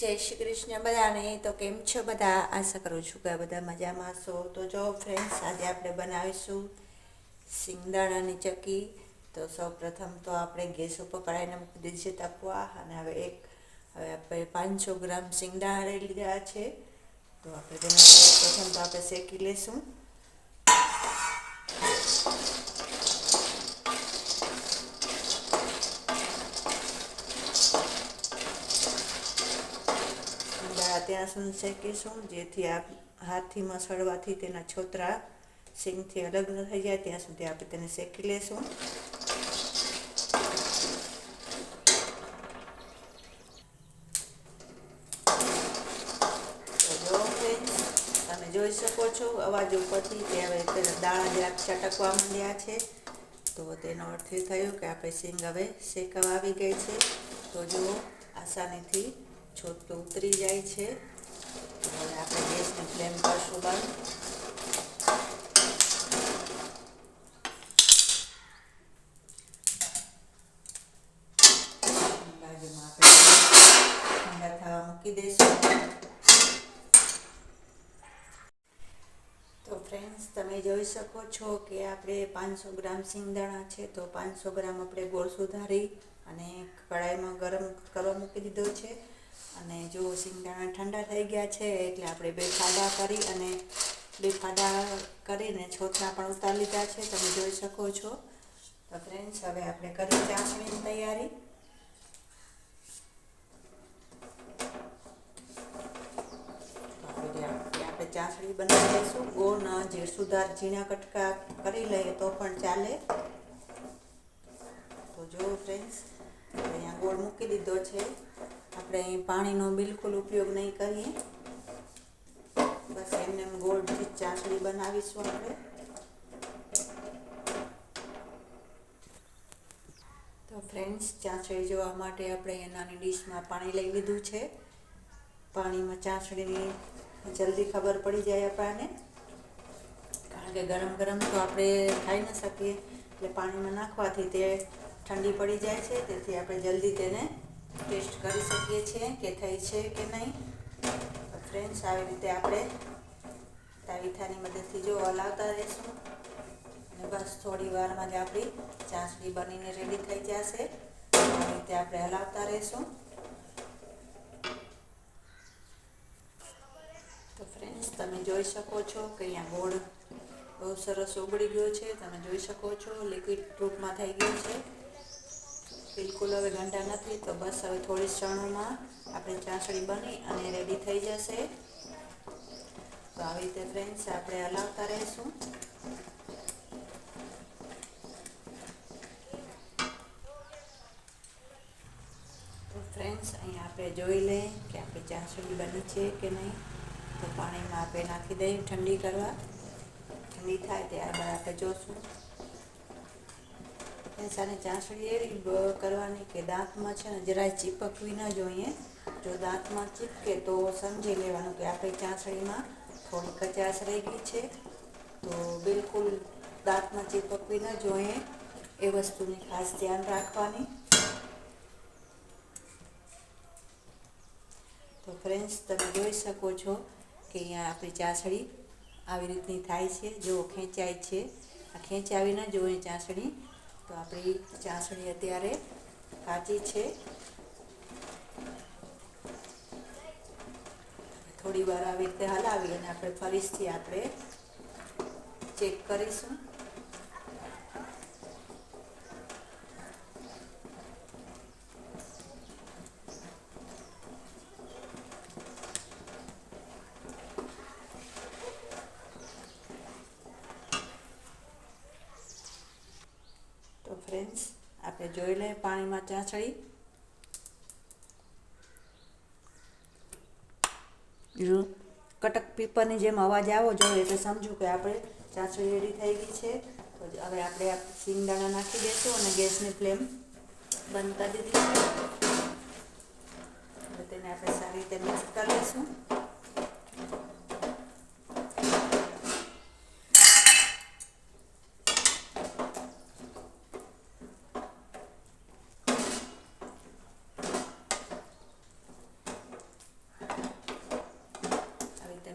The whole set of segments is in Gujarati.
જય શ્રી કૃષ્ણ બધાને. તો કેમ છો બધા? આશા કરું છું કે બધા મજામાં છો તો જો ફ્રેન્ડ્સ આજે આપણે બનાવીશું સિંગદાણાની ચક્કી તો સૌ પ્રથમ તો આપણે ગેસ ઉપર કઢાઈને મૂકી દીધી છે તપવા. અને હવે એક, હવે આપણે પાંચસો ગ્રામ સિંગદાણા લીધા છે. તો આપણે તેને પ્રથમ તો આપણે શેકી લેશું. સુધી શેકીશું, જેથી આ હાથીમાં સડવાથી તેના છોતરા સિંગથી અલગ ન થઈ જાય, ત્યાં સુધી આપણે તેને શેકી લેશું. તમે જોઈ શકો છો, અવાજ ઉપરથી તે હવે પેલા દાણા જરાક ચટકવા માંડ્યા છે. તો તેનો અર્થ એ થયો કે આપણે સિંગ હવે શેકવા આવી ગઈ છે. તો જુઓ, આસાનીથી છોતરું ઉતરી જાય છે. હવે આપણે ગેસની ફ્લેમ કરશું બંધ. બાજુમાં આપણે મૂકી દઈશું. તો ફ્રેન્ડ્સ, તમે જોઈ શકો છો કે આપણે પાંચસો ગ્રામ સિંગદાણા છે તો પાંચસો ગ્રામ આપણે ગોળ સુધારી અને કડાઈમાં ગરમ કરવા મૂકી દીધો છે. અને જો સિંગદાણા ઠંડા થઈ ગયા છે એટલે આપણે બે ફાડા કરી અને બે ફાડા કરીને છોતરા પણ ઉતારી લીધા છે. તમે જોઈ શકો છો. તો ફ્રેન્ડ્સ હવે આપણે કરી ચાસણીની તૈયારી. આપણે ચાસણી બનાવી લઈશું. ગોળ જે સુધાર, ઝીણા કટકા કરી લઈએ તો પણ ચાલે. તો જો ફ્રેન્ડ્સ અહીંયા ગોળ મૂકી દીધો છે. આપણે પાણીનો બિલકુલ ઉપયોગ નહીં કરીએ. બસ એમને ગોળથી ચાસણી બનાવીશું આપણે. તો ફ્રેન્ડ્સ ચાસણી જોવા માટે આપણે નાની ડીશમાં પાણી લઈ લીધું છે. પાણીમાં ચાસણીની જલ્દી ખબર પડી જાય આપણને. કારણ કે ગરમ ગરમ તો આપણે ખાઈ ન શકીએ. એટલે પાણીમાં નાખવાથી તે ઠંડી પડી જાય છે. તેથી આપણે જલ્દી તેને ટેસ્ટ કરી શકીએ છીએ કે થઈ છે કે નહીં. તો ફ્રેન્ડ્સ આવી રીતે આપણે તાવીથાની મદદથી જો હલાવતા રહીશું. અને બસ થોડી વારમાં જ આપણી ચાસણી બનીને રેડી થઈ જશે. આવી રીતે આપણે હલાવતા રહીશું. તો ફ્રેન્ડ્સ તમે જોઈ શકો છો કે અહીંયા ગોળ બહુ સરસ ઉગળી ગયો છે. તમે જોઈ શકો છો લિક્વિડ રૂપમાં થઈ ગયું છે. બિલકુલ, હવે ગંડા નથી, તો બસ હવે થોડી ક્ષણોમાં આપણે ચાસણી બની અને રેડી થઈ જશે. તો આવી રીતે ફ્રેન્ડ્સ આપણે હલાવતા રહીશું. તો ફ્રેન્ડ્સ અહીંયા આપણે જોઈ લઈએ કે આપણી ચાસણી બની છે કે નહીં. તો પાણીમાં આપણે નાખી દઈએ ઠંડી કરવા. ઠંડી થાય ત્યારબાદ આપણે જોશું. સાને ચાસણી એવી કરવાની કે દાંતમાં છે ને જરાય ચીપકવી ન જોઈએ. જો દાંતમાં ચીપકે તો સમજી લેવાનું કે આપણી ચાસણીમાં થોડી કચાશ રહી ગઈ છે. તો બિલકુલ દાંતમાં ચીપકવી ન જોઈએ. એ વસ્તુની ખાસ ધ્યાન રાખવાની. તો ફ્રેન્ડ્સ તમે જોઈ શકો છો કે અહીંયા આપણી ચાસણી આવી રીતની થાય છે. જો ખેંચાય છે. આ ખેંચાવી ન જોઈએ ચાસણી. તો આપણી ચાસણી અત્યારે કાચી છે. થોડી વાર આવી રીતે હલાવી અને આપણે ફરીથી આપણે ચેક કરીશું તો ફ્રેન્ડ્સ આપણે જોઈ લઈએ પાણીમાં ચાસણી જો કટક પીપરની જેમ અવાજ આવો જોઈએ એટલે સમજો કે આપણે ચાસણી રેડી થઈ ગઈ છે. તો હવે આપણે સિંગદાણા નાખી દઈશું અને ગેસની ફ્લેમ બંધ કરી દીધી છે. તેને આપણે સારી રીતે મિક્સ કરી લઈશું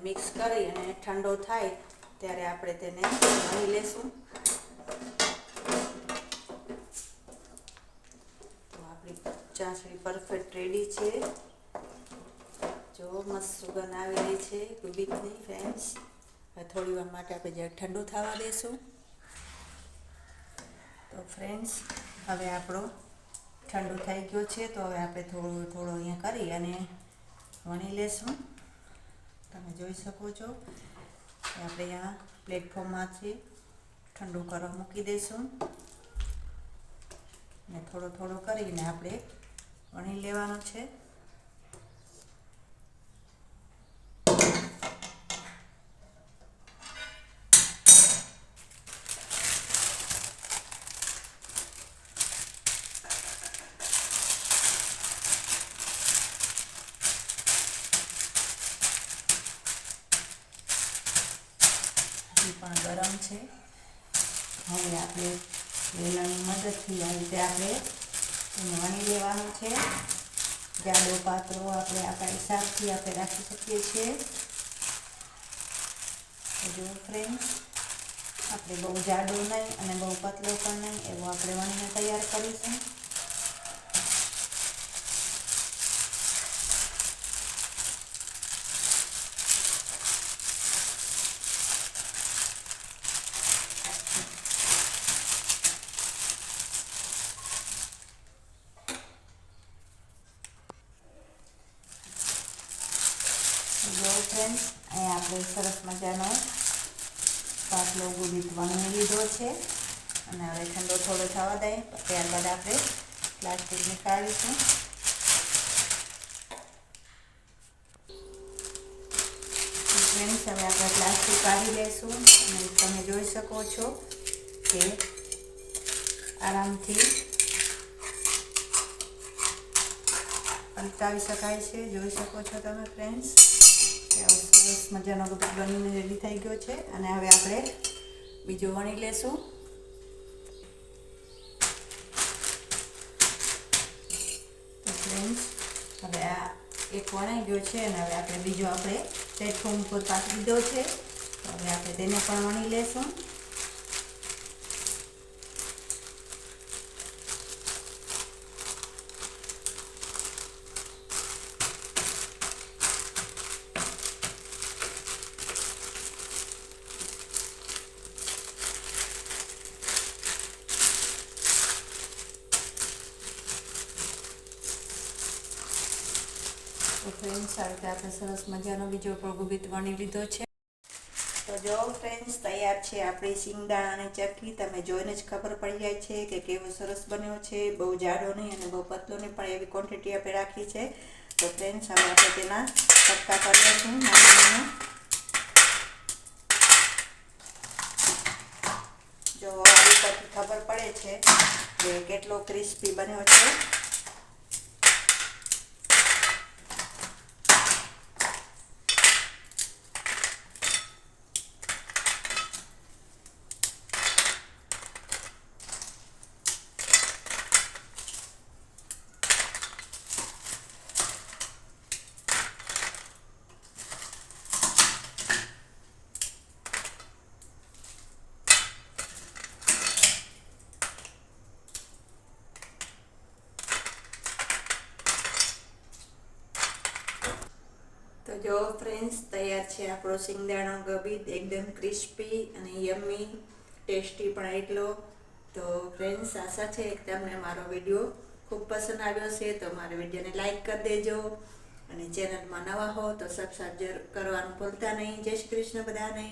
મિક્સ કરી અને ઠંડો થાય ત્યારે આપણે તેને વણી લેશું. તો આપણી ચાસણી પરફેક્ટ રેડી છે. જો મસ્ત સુગંધ આવી રહી છે કુબીકની ફ્રેન્ડ્સ હવે થોડી વાર માટે આપણે જ્યારે ઠંડુ થવા દેશું, તો ફ્રેન્ડ્સ હવે આપણો ઠંડુ થઈ ગયો છે, તો હવે આપણે થોડું થોડું અહીંયા કરી અને વણી લેશું. તમે જોઈ શકો છો આપણે અહીંયા પ્લેટફોર્મમાંથી ઠંડુ કરવા મૂકી દઈશું. ને થોડો થોડો કરીને આપણે વણી લેવાનું છે હજી પણ ગરમ છે. હવે આપણે વેલણની મદદથી આ રીતે આપણે વણી લેવાનું છે. જાડો પાત્રો આપણે આપણા હિસાબથી આપણે રાખી શકીએ છીએ. જો ફ્રેન્ડ આપણે બહુ જાડો નહીં અને બહુ પતલો પણ નહીં, એવો આપણે વણીને તૈયાર કરીશું. જો ફ્રેન્ડ અહીંયા આપણે સરસ મજાનો પાટલો ગુબીત વણી લીધો છે. અને હવે ઠંડો થોડો થવા દે, ત્યારબાદ આપણે પ્લાસ્ટિક નીકાળીશું ફ્રેન્ડ્સ, હવે આપણે પ્લાસ્ટિક કાઢી લઈશું. અને તમે જોઈ શકો છો કે આરામથી પલટાવી શકાય છે. જોઈ શકો છો તમે ફ્રેન્ડ્સ. સરસ મજાનો બધું બનીને રેડી થઈ ગયો છે. અને હવે આપણે બીજું વણી લેશું. હવે આ એક વણાઈ ગયો છે અને હવે આપણે બીજો આપણે પ્લેટફોર્મ ઉપર પાકી દીધો છે. હવે આપણે તેને પણ વણી લેશું. તો ફ્રેન્ડ્સ આ રીતે આપણે સરસ મજાનો બીજો પ્રગુભિત વણી લીધો છે. તો જો ફ્રેન્ડ્સ તૈયાર છે આપણી સિંગદાણાની ચટણી. તમે જોઈને જ ખબર પડી જાય છે કે કેવો સરસ બન્યો છે. બહુ જાડો નહીં અને બહુ પતલો નહીં, પણ એવી ક્વોન્ટિટી આપણે રાખી છે. તો ફ્રેન્ડ્સ હવે આપણે તેના સક્કા કરી લઈશું નાના જો આવી ખબર પડે છે કે કેટલો ક્રિસ્પી બન્યો છે. જો ફ્રેન્ડ્સ તૈયાર છે આપણો સિંગદાણો ગબીત, એકદમ ક્રિસ્પી અને યમ્મી ટેસ્ટી પણ એટલો તો ફ્રેન્ડ્સ આશા છે તમને મારો વીડિયો ખૂબ પસંદ આવ્યો છે તો મારા વિડીયોને લાઈક કરી દેજો. અને ચેનલમાં નવા હો તો સબસ્ક્રાઈબ કરવાનું ભૂલતા નહીં. જય શ્રી કૃષ્ણ બધાને.